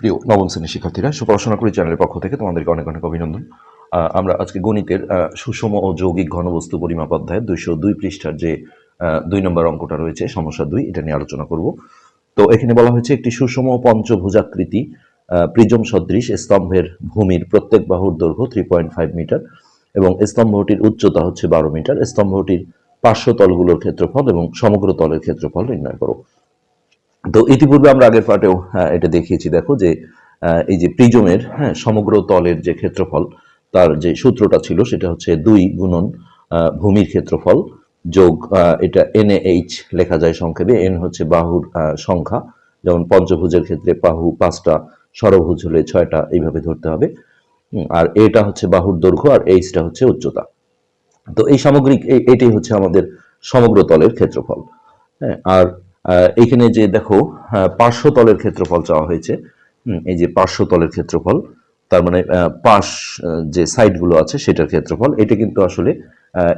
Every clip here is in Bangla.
প্রিয় নবম শ্রেণির শিক্ষার্থীরা, সুপড়াশোনা করি চ্যানেলের পক্ষ থেকে তোমাদেরকে অনেক অনেক অভিনন্দন। আমরা আজকে গণিতের সুষম ও যৌগিক ঘনবস্তু পরিমাপ অধ্যায়ের দুইশো দুই পৃষ্ঠার যে দুই নম্বর অঙ্কটা রয়েছে, সমস্যা দুই, এটা নিয়ে আলোচনা করব। তো এখানে বলা হয়েছে একটি সুষম পঞ্চভুজাকৃতি প্রিজম সদৃশ স্তম্ভের ভূমির প্রত্যেক বাহুর দৈর্ঘ্য থ্রি পয়েন্ট ফাইভ মিটার এবং স্তম্ভটির উচ্চতা হচ্ছে বারো মিটার স্তম্ভটির পার্শ্ব তলগুলোর ক্ষেত্রফল এবং সমগ্র তলের ক্ষেত্রফল নির্ণয় করো। তো ইতিপূর্বে আমরা আগের পার্টেও হ্যাঁ, এটা দেখিয়েছি দেখো যে এই যে প্রিজমের হ্যাঁ সমগ্র তলের যে ক্ষেত্রফল তার যে সূত্রটা ছিল সেটা হচ্ছে দুই গুণন ভূমির ক্ষেত্রফল যোগ এটা এন এইচ লেখা যায় সংক্ষেপে এন হচ্ছে বাহুর সংখ্যা যেমন পঞ্চভুজের ক্ষেত্রে বাহু পাঁচটা ষড়ভুজ হলে ছয়টা এইভাবে ধরতে হবে আর এটা হচ্ছে বাহুর দৈর্ঘ্য আর এইচটা হচ্ছে উচ্চতা। তো এই সামগ্রিক এটাই হচ্ছে আমাদের সমগ্র তলের ক্ষেত্রফল হ্যাঁ আর আহ, এইখানে যে দেখো পার্শ্বতলের ক্ষেত্রফল চাওয়া হয়েছে। এই যে পার্শ্বতলের ক্ষেত্রফল তার মানে পাশ যে সাইডগুলো আছে সেটার ক্ষেত্রফল এটা কিন্তু আসলে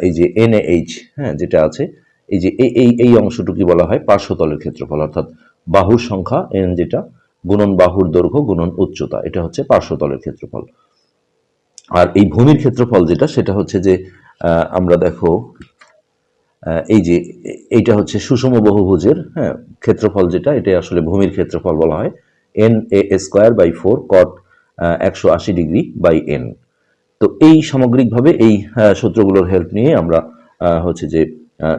এই যে এন এইচ হ্যাঁ যেটা আছে এই যে এই এই অংশটুকু বলা হয় পার্শ্বতলের ক্ষেত্রফল অর্থাৎ বাহুর সংখ্যা এন যেটা গুণন বাহুর দৈর্ঘ্য গুণন উচ্চতা এটা হচ্ছে পার্শ্বতলের ক্ষেত্রফল। আর এই ভূমির ক্ষেত্রফল যেটা সেটা হচ্ছে যে আমরা দেখো এই যে, এইটা হচ্ছে সুষম বহুভুজের হ্যাঁ ক্ষেত্রফল যেটা এটা আসলে ভূমির ক্ষেত্রফল বলা হয়। N A square by four cot একশো আশি ডিগ্রি বাই এন তো এই সামগ্রিকভাবে এই সূত্রগুলোর হেল্প নিয়ে আমরা হচ্ছে যে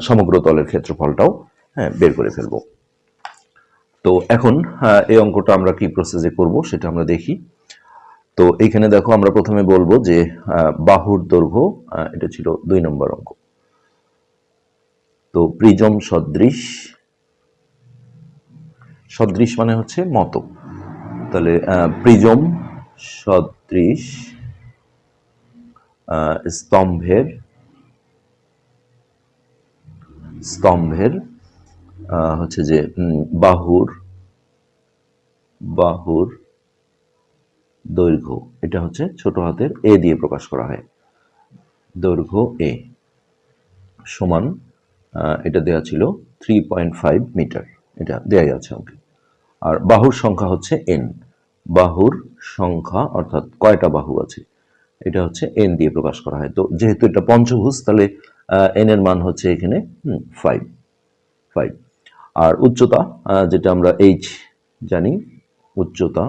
সমগ্র তলের ক্ষেত্রফলটাও হ্যাঁ বের করে ফেলব। তো এখন এই অঙ্কটা আমরা কি প্রসেসে করব সেটা আমরা দেখি। তো এইখানে দেখো আমরা প্রথমে বলব যে বাহুর দৈর্ঘ্য এটা ছিল দুই নম্বর অঙ্ক। তো প্রিজম সদৃশ। সদৃশ মানে হচ্ছে মতো। তাহলে প্রিজম সদৃশ স্তম্ভের স্তম্ভের হচ্ছে যে বাহুর বাহুর দৈর্ঘ্য। এটা হচ্ছে ছোট হাতের এ দিয়ে প্রকাশ করা হয়। দৈর্ঘ্য এ সমান এটা দেয়া ছিল থ্রি পয়েন্ট ফাইভ মিটার এটা দেয়া আছে অঙ্কে আর বাহুর সংখ্যা হচ্ছে এন বাহুর সংখ্যা অর্থাৎ কয়টা বাহু আছে? এটা হচ্ছে এন দিয়ে প্রকাশ করা হয়। তো যেহেতু এটা পঞ্চভুজ, তাহলে এন এর মান হচ্ছে এখানে ফাইভ ফাইভ আর উচ্চতা যেটা আমরা এইচ জানি, উচ্চতা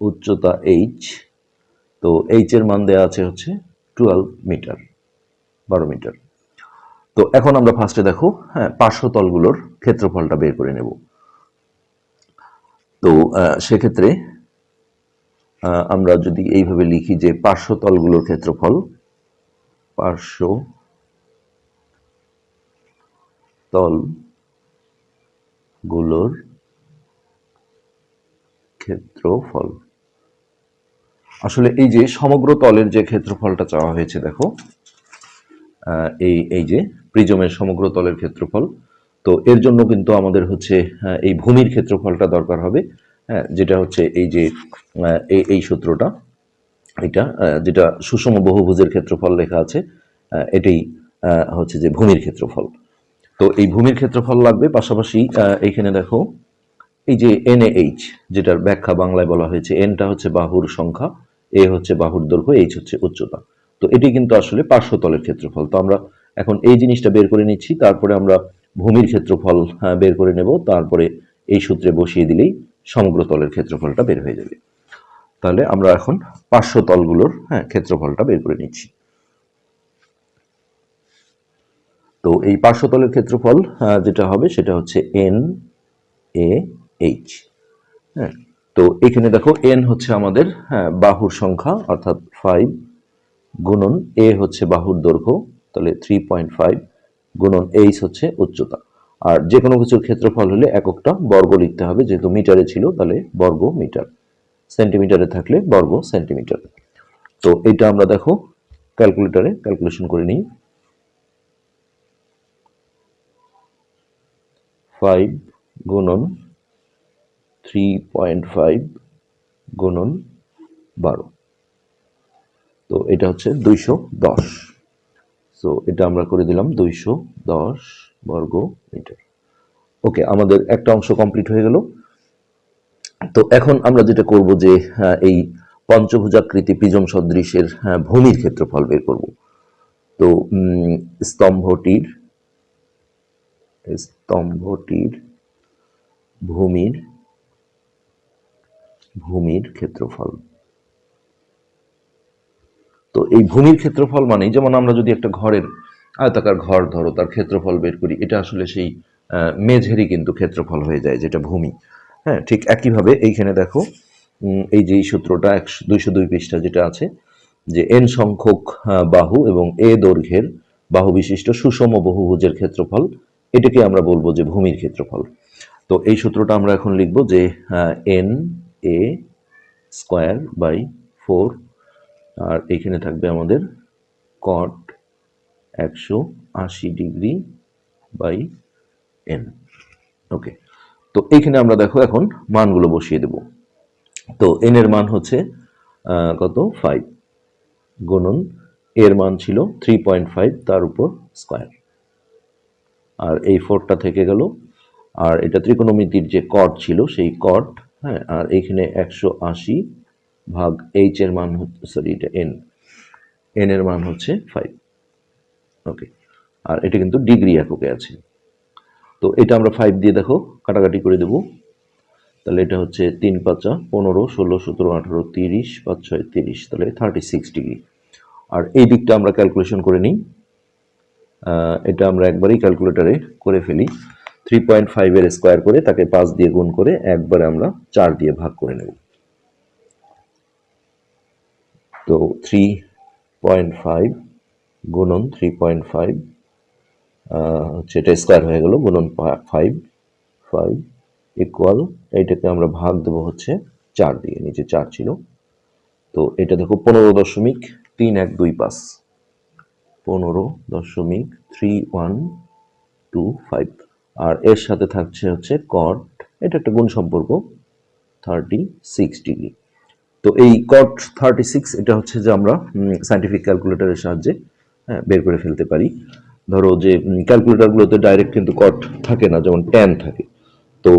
উচ্চতা এইচ তো এইচ এর মান দেওয়া আছে হচ্ছে টুয়েলভ মিটার বারো মিটার। তো এখন আমরা ফার্স্টে দেখো হ্যাঁ পার্শ্বতলগুলোর ক্ষেত্রফলটা বের করে নেব। তো সেক্ষেত্রে আমরা যদি এইভাবে লিখি যে পার্শ্বতলগুলোর ক্ষেত্রফল, পার্শ্ব তলগুলোর ক্ষেত্রফল। আসলে এই যে সমগ্র তলের যে ক্ষেত্রফলটা চাওয়া হয়েছে, দেখো এই এই যে প্রিজমের সমগ্র তলের ক্ষেত্রফল। তো এর জন্য কিন্তু আমাদের হচ্ছে এই ভূমির ক্ষেত্রফলটা দরকার হবে হ্যাঁ যেটা হচ্ছে এই যে এই সূত্রটা। এটা যেটা সুষম বহুভুজের ক্ষেত্রফল লেখা আছে এটাই হচ্ছে যে ভূমির ক্ষেত্রফল। তো এই ভূমির ক্ষেত্রফল লাগবে, পাশাপাশি এইখানে দেখো, এই যে এন এইচ যেটার ব্যাখ্যা বাংলায় বলা হয়েছে এনটা হচ্ছে বাহুর সংখ্যা এ হচ্ছে বাহুর দৈর্ঘ্য এইচ হচ্ছে উচ্চতা। তো এটি কিন্তু আসলে পার্শ্বতলের ক্ষেত্রফল। তো আমরা এখন এই জিনিসটা বের করে নিচ্ছি, তারপরে আমরা ভূমির ক্ষেত্রফল বের করে নেব, তারপরে এই সূত্রে বসিয়ে দিলেই সমগ্র তলের ক্ষেত্রফলটা বের হয়ে যাবে। তাহলে আমরা এখন পার্শ্বতলগুলোর হ্যাঁ ক্ষেত্রফলটা বের করে নিচ্ছি। তো এই পার্শ্বতলের ক্ষেত্রফল যেটা হবে সেটা হচ্ছে এন এ এইচ হ্যাঁ। তো এখানে দেখো এন হচ্ছে আমাদের হ্যাঁ বাহুর সংখ্যা, অর্থাৎ ফাইভ গুণন এ হচ্ছে বাহুর দৈর্ঘ্য, তাহলে থ্রি পয়েন্ট ফাইভ গুণন এইচ হচ্ছে উচ্চতা। আর যে কোনো কিছুর ক্ষেত্রফল হলে এককটা বর্গ লিখতে হবে, যেহেতু মিটারে ছিল, তাহলে বর্গ মিটার। সেন্টিমিটারে থাকলে বর্গ সেন্টিমিটার। তো এটা আমরা দেখো, ক্যালকুলেটরে ক্যালকুলেশন করে নিই। ফাইভ গুণন থ্রি পয়েন্ট ফাইভ গুণন বারো। এটা হচ্ছে দুইশো দশ। সো এটা আমরা করে দিলাম দুইশো দশ বর্গ মিটার। ওকে আমাদের একটা অংশ কমপ্লিট হয়ে গেল। তো এখন আমরা যেটা করব যে এই পঞ্চভুজাকৃতি পিজম সদৃশের ভূমির ক্ষেত্রফল বের করব। তো স্তম্ভটির স্তম্ভটির ভূমির ভূমির ক্ষেত্রফল। তো এই ভূমির ক্ষেত্রফল মানে যেমন আমরা যদি একটা ঘরের আয়তাকার ঘর ধরো, তার ক্ষেত্রফল বের করি, এটা আসলে সেই মেঝেরই কিন্তু ক্ষেত্রফল হয়ে যায়, যেটা ভূমি। হ্যাঁ ঠিক একইভাবে এইখানে দেখো এই যে সূত্রটা একশো, দুইশো দুই পৃষ্ঠা যেটা আছে, যে এন সংখ্যক বাহু এবং এ দৈর্ঘ্যের বাহু বিশিষ্ট সুষম বহুভুজের ক্ষেত্রফল, এটাকে আমরা বলব যে ভূমির ক্ষেত্রফল। তো এই সূত্রটা আমরা এখন লিখব যে N A square by four আর এখানে থাকবে আমাদের কট একশো আশি ডিগ্রি বাই এন ওকে তো এইখানে আমরা দেখো এখন মানগুলো বসিয়ে দেব। তো এন এর মান হচ্ছে কত? ফাইভ গুণন এর মান ছিল থ্রি পয়েন্ট ফাইভ তার উপর স্কোয়ার আর এই ফোরটা থেকে গেল, আর এটা ত্রিকোণমিতির যে কট ছিল, সেই কট হ্যাঁ আর এইখানে একশো আশি ভাগ এইচ এর মান হচ্ছে সরি এটা এন এন এর মান হচ্ছে ফাইভ ওকে আর এটা কিন্তু ডিগ্রি এককে আছে। তো এটা আমরা ফাইভ দিয়ে দেখো, কাটাকাটি করে দেবো। তাহলে এটা হচ্ছে তিন পাঁচা পনেরো, ষোলো, সতেরো, আঠেরো, তিরিশ, পাঁচ, ছয়, তিরিশ। তাহলে থার্টি সিক্স ডিগ্রি আর এই দিকটা আমরা ক্যালকুলেশন করে নিই। এটা আমরা একবারই ক্যালকুলেটারে করে ফেলি। থ্রি পয়েন্ট ফাইভের স্কোয়ার করে তাকে পাঁচ দিয়ে গুণ করে একবারে আমরা চার দিয়ে ভাগ করে নেব। তো থ্রি পয়েন্ট ফাইভ গুণন থ্রি পয়েন্ট ফাইভ হচ্ছে এটা স্কোয়ার হয়ে গেল, গুণন ফাইভ ফাইভ ইকুয়াল এইটাকে আমরা ভাগ দেবো হচ্ছে চার দিয়ে, নিচে চার ছিল। তো এটা দেখো পনেরো দশমিক তিন এক দুই পাঁচ। পনেরো দশমিক থ্রি ওয়ান টু ফাইভ আর এর সাথে থাকছে হচ্ছে কট এটা একটা গুণ সম্পর্ক থার্টি সিক্স ডিগ্রি তো এই কট থার্টি সিক্স এটা হচ্ছে যে আমরা সাইন্টিফিক ক্যালকুলেটরের সাহায্যে হ্যাঁ বের করে ফেলতে পারি। ধরো যে ক্যালকুলেটরগুলোতে ডাইরেক্ট কিন্তু কট থাকে না যেমন ট্যান থাকে। তো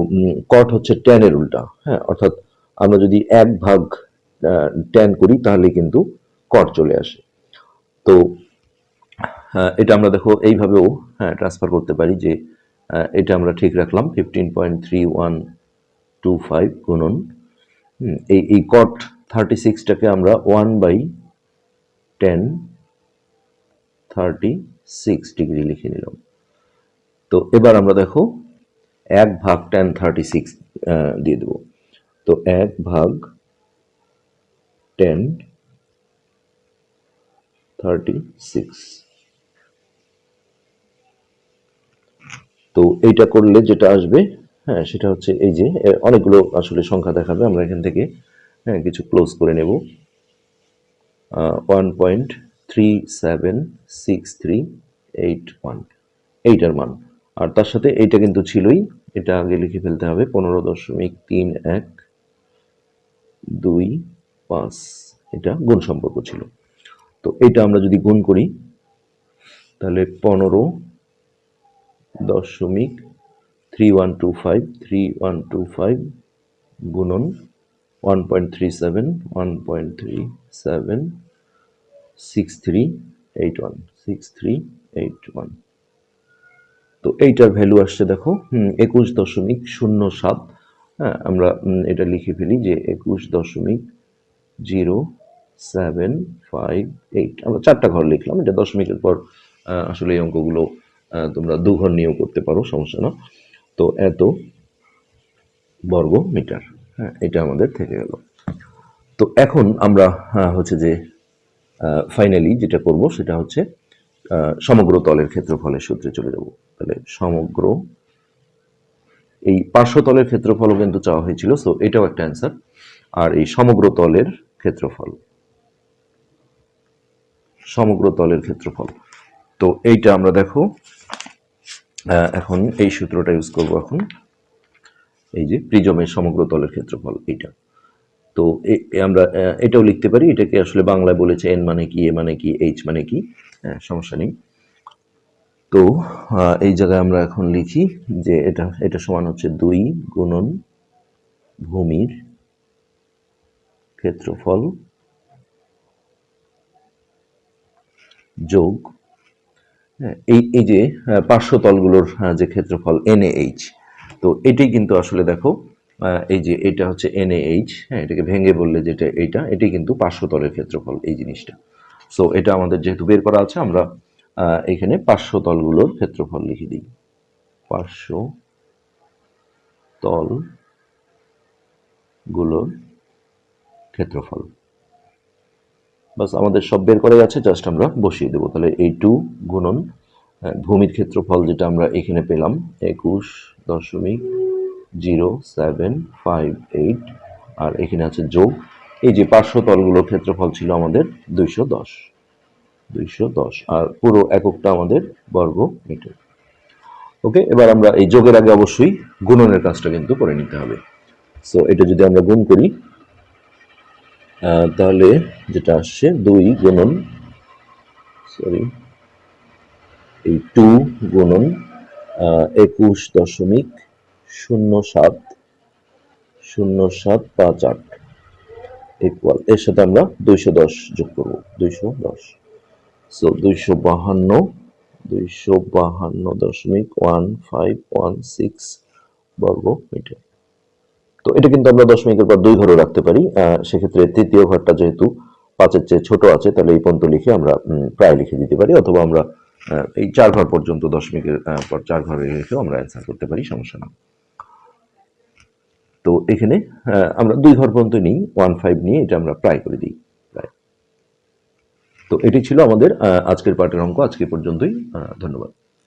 কট হচ্ছে ট্যানের উল্টা হ্যাঁ অর্থাৎ আমরা যদি এক ভাগ ট্যান করি তাহলে কিন্তু কট চলে আসে। তো হ্যাঁ, এটা আমরা দেখো এইভাবেও হ্যাঁ ট্রান্সফার করতে পারি যে এটা আমরা ঠিক রাখলাম fifteen point three one two five গুণন এই এই কট থার্টি সিক্সটাকে আমরা one by ten thirty six degree লিখে নিলাম। তো এবার আমরা দেখো এক ভাগ টেন থার্টি সিক্স দিয়ে দেবো। তো এক ভাগ টেন থার্টি সিক্স তো এইটা করলে যেটা আসবে হ্যাঁ সেটা হচ্ছে এই যে অনেকগুলো আসলে সংখ্যা দেখাবে, আমরা এখান থেকে হ্যাঁ কিছু ক্লোজ করে নেব। One point three seven six three eight one এইটার মান। আর তার সাথে এইটা কিন্তু ছিলই, এটা আগে লিখে ফেলতে হবে, পনেরো দশমিক তিন এক, দুই, পাঁচ, এটা গুণ সম্পর্ক ছিল। তো এটা আমরা যদি গুণ করি, তাহলে পনেরো দশমিক three one two five three one two five গুণন one point three seven one point three seven six three eight one six three eight one তো এইটার ভ্যালু আসছে দেখো একুশ দশমিক শূন্য সাত। হ্যাঁ আমরা এটা লিখে ফেলি যে একুশ দশমিক জিরো সেভেন ফাইভ এইট। আমরা চারটা ঘর লিখলাম, এটা দশমিকের পর আসলে এই অঙ্কগুলো তোমরা দু ঘর নিয়েও করতে পারো, সমস্যা না। তো এত বর্গ মিটার হ্যাঁ এটা আমাদের থেকে গেল। তো এখন আমরা হচ্ছে যে ফাইনালি যেটা করব সেটা হচ্ছে সমগ্র তলের ক্ষেত্রফলের সূত্রে চলে যাব। তাহলে সমগ্র, এই পার্শ্বতলের ক্ষেত্রফলও কিন্তু চাওয়া হয়েছিল সো এটাও একটা অ্যান্সার আর এই সমগ্র তলের ক্ষেত্রফল, সমগ্র তলের ক্ষেত্রফল। তো এইটা আমরা দেখো এখন এই সূত্রটা ইউজ করব এখন। এই যে প্রিজমের সমগ্র তলের ক্ষেত্রফল এইটা। তো আমরা এটাও লিখতে পারি এটাকে আসলে বাংলায় বলেছে এন মানে কি এ মানে কি এইচ মানে কি হ্যাঁ, সমস্যা নেই। তো এই জায়গায় আমরা এখন লিখি যে এটা এটা সমান হচ্ছে দুই গুণন ভূমির ক্ষেত্রফল যোগ এই এই যে পার্শ্বতলগুলোর যে ক্ষেত্রফল এনএইচ তো এটাই কিন্তু আসলে দেখো এই যে এটা হচ্ছে এনএইচ হ্যাঁ এটাকে ভেঙে বললে যেটা এইটা এটাই কিন্তু পার্শ্বতলের ক্ষেত্রফল, এই জিনিসটা। সো এটা আমাদের যেহেতু বের করা আছে, আমরা এখানে পার্শ্বতলগুলোর ক্ষেত্রফল লিখে দিই। পার্শ্ব তলগুলোর ক্ষেত্রফল। বাস, আমাদের সব বের করাই আছে জাস্ট আমরা বসিয়ে দেবো। তাহলে এই টু গুণন ভূমির ক্ষেত্রফল যেটা আমরা এখানে পেলাম, একুশ দশমিক জিরো সেভেন ফাইভ এইট, আর এখানে আছে যোগ। এই যে পার্শ্বতলগুলোর ক্ষেত্রফল ছিল আমাদের দুইশো দশ দুইশো দশ, আর পুরো এককটা আমাদের বর্গ মিটার। ওকে, এবার আমরা এই যোগের আগে অবশ্যই গুণনের কাজটা কিন্তু করে নিতে হবে। সো এটা যদি আমরা গুণ করি তাহলে যেটা আসছে, দুই গুণন সরি এই টু গুণন একুশ দশমিক শূন্য সাত শূন্য সাত পাঁচ আট ইকুয়াল এর সাথে আমরা দুইশো দশ যোগ করব, দুইশো দশ। সো দুইশো বাহান্ন দুইশো বাহান্ন দশমিক ওয়ান ফাইভ ওয়ান সিক্স বর্গ মিটার। তো এটা কিন্তু আমরা দশমিকের পর দুই ঘরে রাখতে পারি। সেক্ষেত্রে তৃতীয় ঘরটা যেহেতু পাঁচের চেয়ে ছোট আছে, তাহলে এই পর্যন্ত লিখে আমরা প্রায় লিখে দিতে পারি, অথবা আমরা এই চার ঘর পর্যন্ত দশমিকের পর চার ঘরে রেখেও আমরা অ্যান্সার করতে পারি, সমস্যা না তো এখানে আমরা দুই ঘর পর্যন্ত নিই ওয়ান ফাইভ নিয়ে এটা আমরা প্রায় করে দিই, প্রায়। তো এটি ছিল আমাদের আজকের পাঠের অঙ্ক, আজকে পর্যন্তই ধন্যবাদ।